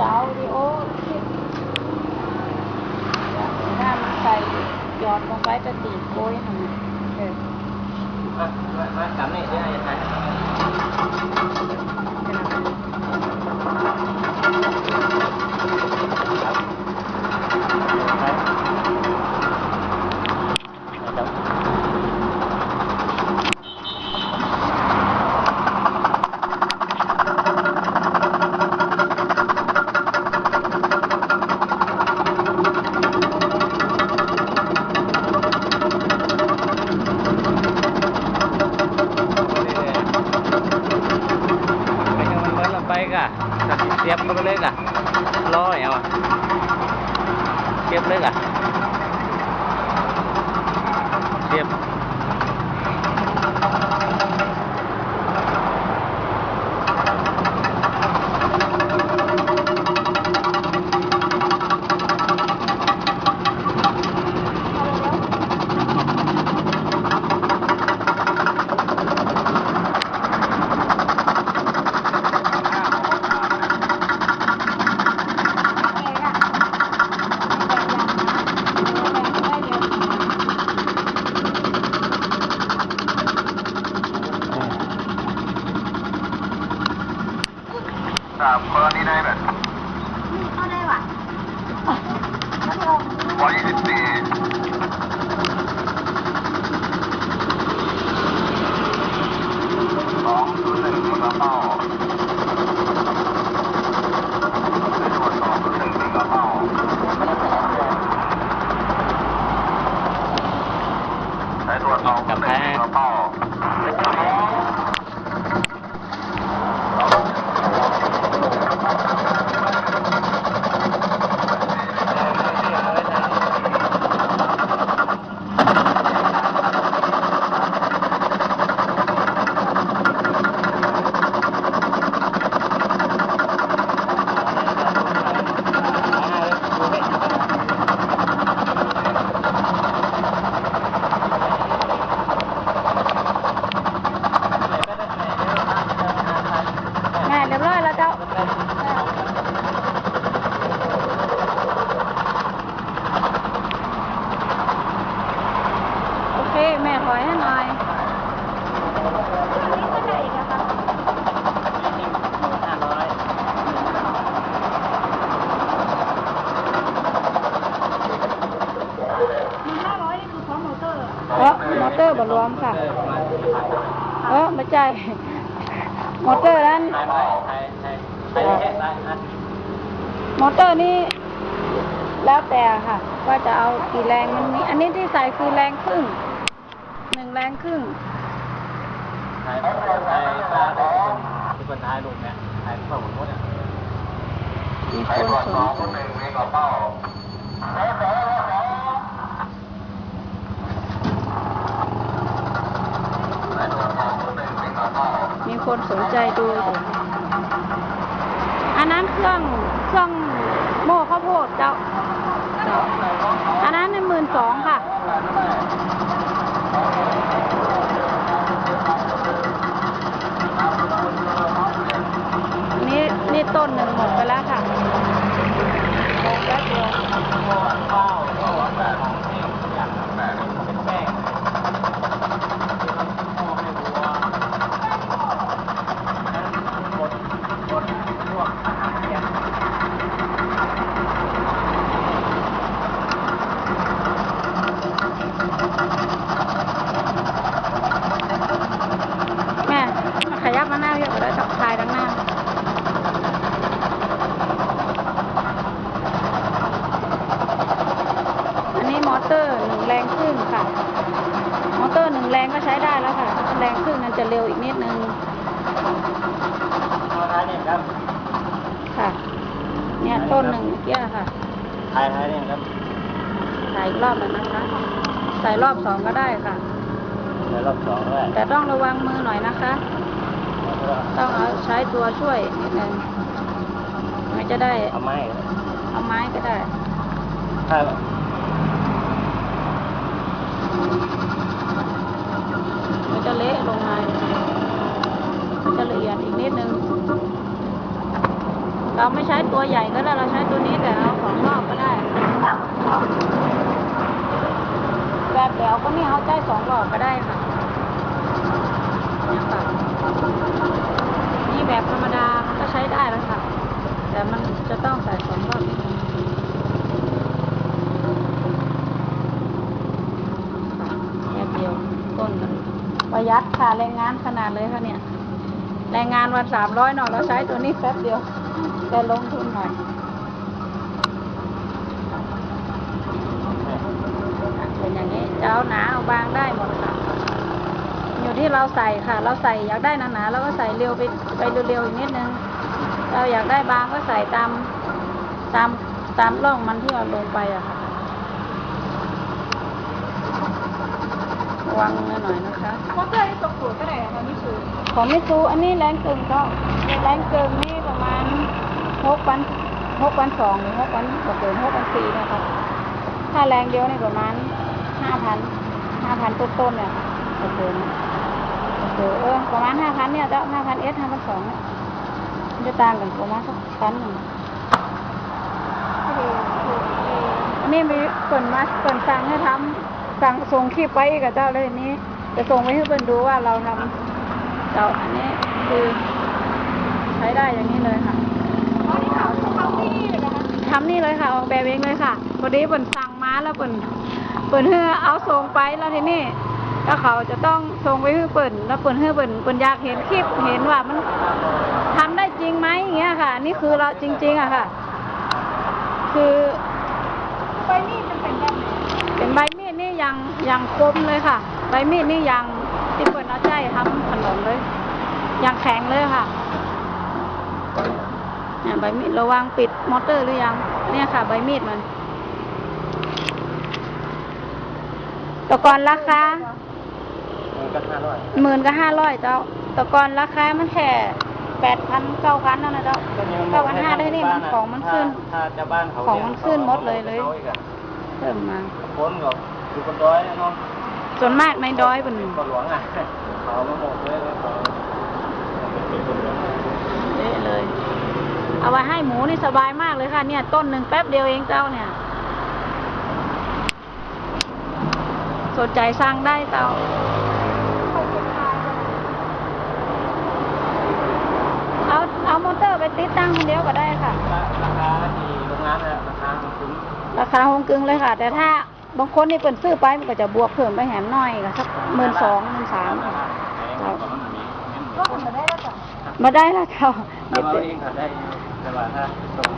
ดาวดิโอ้หน้ามันใส่หยอดลงไปจะตีโกยหน่อยเออมามามากลับนี่เดี๋ยวให้ถ่ายไปยังมันเบิ้ล ไปกะเสียบมันก็เลยกะรออย่าเสียบเลยกะเสียบ กับคนนี้ได้แบบนี่เข้าได้ว่ะบสี่ เตอร์บรวมค่ะ เออไม่ใช่มอเตอร์นั้นถ่ายไปถ่ายถ่ายถ่ายแค่ได้นะมอเตอร์นี่แล้วแต่ค่ะ ว่าจะเอากี่แรงมันมีอันนี้ที่ใส่คือแรงครึ่งหนึ่งแรงครึ่งถ่ายถ่ายถ่ายตาเป็นคนถ่ายลงเนี่ยถ่ายเพื่อผมหมดเนี่ยมีในคนส่วนสสองนศูนย์หนึ่งกระเป๋าในส่วนสองศูนย์หนึ่งกระเป๋า มีคนสนใจดูอยู่อันนั้นเครื่องเครื่องโม่ข้าวโพดเจ้าเจ้าอันนั้นในหมื่นสองค่ะ นี่นี่ต้นหนึ่งหมดไปแล้วค่ะหมดแล้วเดียว ข้าวข้าวแบบของที่อย่างแบบเป็นแป้งข้าวให้วัวกดกดพวกอาหารเนี่ย แม่ขยับมาหน้าเยอะกว่าได้จับทายดังหน้า อันนี้มอเตอร์หนึ่งแรงครึ่งค่ะ มอเตอร์หนึ่งแรง ก็ใช้ได้แล้วค่ะ แรงครึ่งนั้นจะเร็วอีกนิดนึงเอาท้ายเนี่ยครับค่ะ เนี่ยต้นหนึ่งเมื่อกี้ค่ะท้ายท้ายเนี่ยครับใส่อีกรอบหนึ่งนะคะใส่รอบสองก็ได้ค่ะแล้วรอบสองด้วยแต่ต้องระวังมือหน่อยนะคะ ต้องเอาใช้ตัวช่วยนิดนึงมันจะได้เอาไม้เอาไม้ก็ได้ถ้ามัน จะเละลงมามันจะละเอียดอีกนิดนึง เราไม่ใช้ตัวใหญ่ก็ได้ เราใช้ตัวนี้แต่เอาสองรอบก็ได้ แบบเดียวก็มีเขาใจสองรอบก็ได้ค่ะนี่ค่ะนี่แบบธรรมดามันก็ใช้ได้แล้วค่ะ แต่มันจะต้องใส่สองรอบนิดนึงค่ะแค่เดียวต้นมัน ประหยัดค่าแรงงานขนาดเลยค่ะเนี่ย แรงงานวันสามร้อยหน่อยเราใช้ตัวนี้แป๊บเดียว แต่ลงทุนหน่อยเป็นอย่างนี้เจะเอาหนาเอาบางได้หมดค่ะ อยู่ที่เราใส่ค่ะ เราใส่อยากได้หนาๆเราก็ใส่เร็วไปไปเร็วๆอีกนิดนึง เราอยากได้บางก็ใส่ตามตามตามร่องมันที่เราลงไปอะค่ะ ระวังหน่อยนะคะมอเตอร์ที่ตกสูตรก็ได้ค่ะมิสูของมิซูอันนี้แรงกึ่งก็แรงกึ่งนี่ประมาณหกพันหกพันสองหรือหกพันกว่าเกินหกพันสี่เนะครับถ้าแรงเดียวนี่ประมาณห้าพันห้าพันต้นๆเนี่ยค่ะโอเคนะโอเคเออประมาณห้าพันเนี่ยเจ้าห้าพันเอสห้าพันสองเนี่ยมันจะต่างกันประมาณสักพันหนึ่งอันนี้มีเปิ่นมาเปิ่นสั่งให้ทำ สั่งส่งคลิปไปกับเจ้าเลยนี้ จะส่งไปให้เปิ่นดูว่าเราทำเจ้าอันนี้คือใช้ได้อย่างนี้เลยค่ะทำนี่เลยค่ะ ออกแบบเองเลยค่ะพอดีเปิ่นสั่งมาแล้วเปิ่นเปิ่นเฮือเอาส่งไปแล้วทีนี้แล้วเขาจะต้องส่งไปให้เปิ่นแล้วเปิ่นเฮือเปิ่นเปิ่นอยากเห็นคลิปเห็นว่ามันทำได้จริงไหมอย่างเงี้ยค่ะ นี่คือเราจริง ๆอะค่ะ คือ ใบมีดมันเป็นแบบไหน เป็นใบ มีดนี่ยังยังคมเลยค่ะ ใบมีดนี่ยังที่เปิ่นเอาใจทำขนมเลยยังแข็งเลยค่ะเนี่ยใบมีดระวังปิดมอเตอร์หรือยัง เนี่ยค่ะ ใบมีดมันแตะกอนราคามันก็ห้าร้อยหมื่นกับห้าร้อยเจ้าแตะกอนราคามันแค่แปดพันเก้าพันนั่นนะเจ้าเก้าพันห้าได้นี่มันของมันขึ้นถ้าจะบ้านเขาของมันขึ้นหมดเลยเลยอาอีกอะเพิ่มมาพ้นกับ อยู่บนร้อยเนาะส่วนมากในดอยเป็นก็หลวงอะเขามาหมดเลยแล้วเขาเละเลย เอาไว้ให้หมูนี่สบายมากเลยค่ะ เนี่ย ต้นหนึ่งแป๊บเดียวเองเจ้าเนี่ย สนใจสร้างได้เจ้าเอาเอามอเตอร์ไปติดตั้งคนเดียวก็ได้ค่ะ ราคาที่โรงงานอะราคามันคุ้มราคาหงกึ่งเลยค่ะ แต่ถ้า บางคนนี่เปิ่นซื้อไปมันก็จะบวกเพิ่มไปแหมหน่อยก็สักหมื่นสองหมื่นสามราคาแพงกว่ามันมีก็ทำมาได้แล้วจ้ะมาได้ละเจ้าถ้าเราเองเขาได้แต่ว่าถ้าส่ง